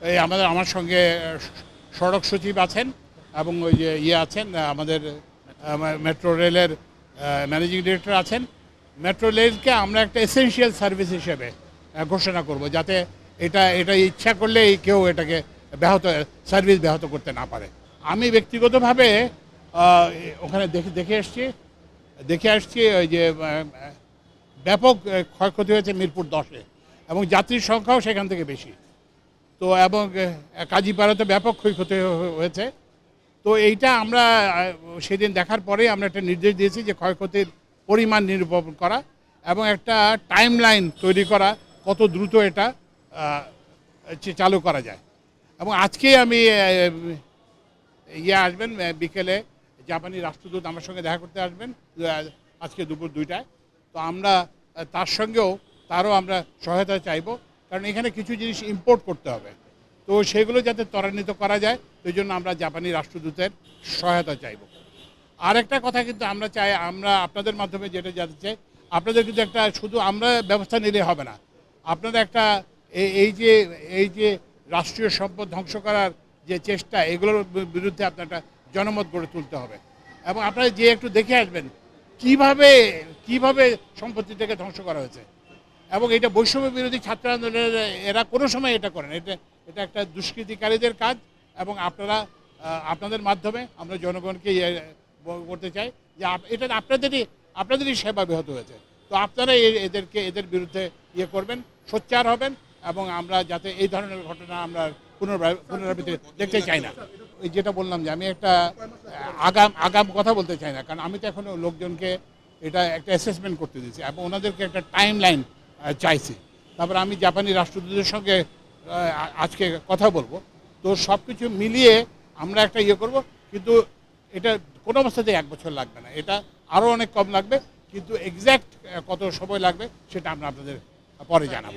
এই আমাদের, আমার সঙ্গে সড়ক সচিব আছেন এবং ওই যে ইয়ে আছেন আমাদের মেট্রো রেলের ম্যানেজিং ডিরেক্টর আছেন। মেট্রো রেলকে আমরা একটা এসেনশিয়াল সার্ভিস হিসেবে ঘোষণা করব, যাতে এটা এটা ইচ্ছা করলে কেউ এটাকে ব্যাহত, সার্ভিস ব্যাহত করতে না পারে। আমি ব্যক্তিগতভাবে ওখানে দেখে দেখে এসছি দেখে আসছি ওই যে ব্যাপক ক্ষয়ক্ষতি হয়েছে মিরপুর দশে, এবং যাত্রীর সংখ্যাও সেখান থেকে বেশি। তো এবং কাজীপাড়াতে ব্যাপক ক্ষয়ক্ষতি হয়েছে। তো এইটা আমরা সেদিন দেখার পরেই আমরা একটা নির্দেশ দিয়েছি যে ক্ষয়ক্ষতির পরিমাণ নিরূপণ করা এবং একটা টাইম লাইন তৈরি করা কত দ্রুত এটা চালু করা যায়। এবং আজকেই আমি ইয়ে আসবেন বিকেলে জাপানি রাষ্ট্রদূত আমার সঙ্গে দেখা করতে আসবেন আজকে দুপুর দুইটায়। তো আমরা তার সঙ্গেও তারও আমরা সহায়তা চাইব। কারণ এখানে কিছু জিনিস ইম্পোর্ট করতে হবে। তো সেগুলো যাতে ত্বরান্বিত করা যায়, সেই জন্য আমরা জাপানি রাষ্ট্রদূতের সহায়তা চাইব। আরেকটা কথা কিন্তু আমরা চাই, আমরা আপনাদের মাধ্যমে যেটা জানতে চাই, আপনাদের কিন্তু একটা শুধু আমরা ব্যবস্থা নিলে হবে না। আপনাদের একটা এই- এই যে এই যে রাষ্ট্রীয় সম্পদ ধ্বংস করার যে চেষ্টা, এগুলোর বিরুদ্ধে আপনার একটা জনমত গড়ে তুলতে হবে। এবং আপনারা যে একটু দেখে আসবেন, কীভাবে কীভাবে সম্পত্তিটাকে ধ্বংস করা হয়েছে। এবং এটা বৈষম্য বিরোধী ছাত্র আন্দোলনের, এরা কোনো সময় এটা করেন এটা এটা একটা দুষ্কৃতিকারীদের কাজ এবং আপনারা আপনাদের মাধ্যমে আমরা জনগণকে ইয়ে করতে চাই যে এটা আপনাদেরই আপনাদেরই সেবা ব্যাহত হয়েছে। তো আপনারা এদেরকে, এদের বিরুদ্ধে ইয়ে করবেন, সোচ্চার হবেন এবং আমরা যাতে এই ধরনের ঘটনা আমরা পুনরাবৃ- পুনরাবৃত্তি দেখতে চাই না। ওই যেটা বললাম যে আমি একটা, আগাম আগাম কথা বলতে চাই না, কারণ আমি তো এখনও লোকজনকে এটা একটা অ্যাসেসমেন্ট করতে দিয়েছি এবং ওনাদেরকে একটা টাইম লাইন চাইছি। তারপর আমি জাপানি রাষ্ট্রদূতের সঙ্গে আজকে কথা বলব। তো সব কিছু মিলিয়ে আমরা একটা ইয়ে করব, কিন্তু এটা কোনো অবস্থাতেই এক বছর লাগবে না। এটা আরও অনেক কম লাগবে, কিন্তু এক্স্যাক্ট কত সময় লাগবে সেটা আমরা আপনাদের পরে জানাব।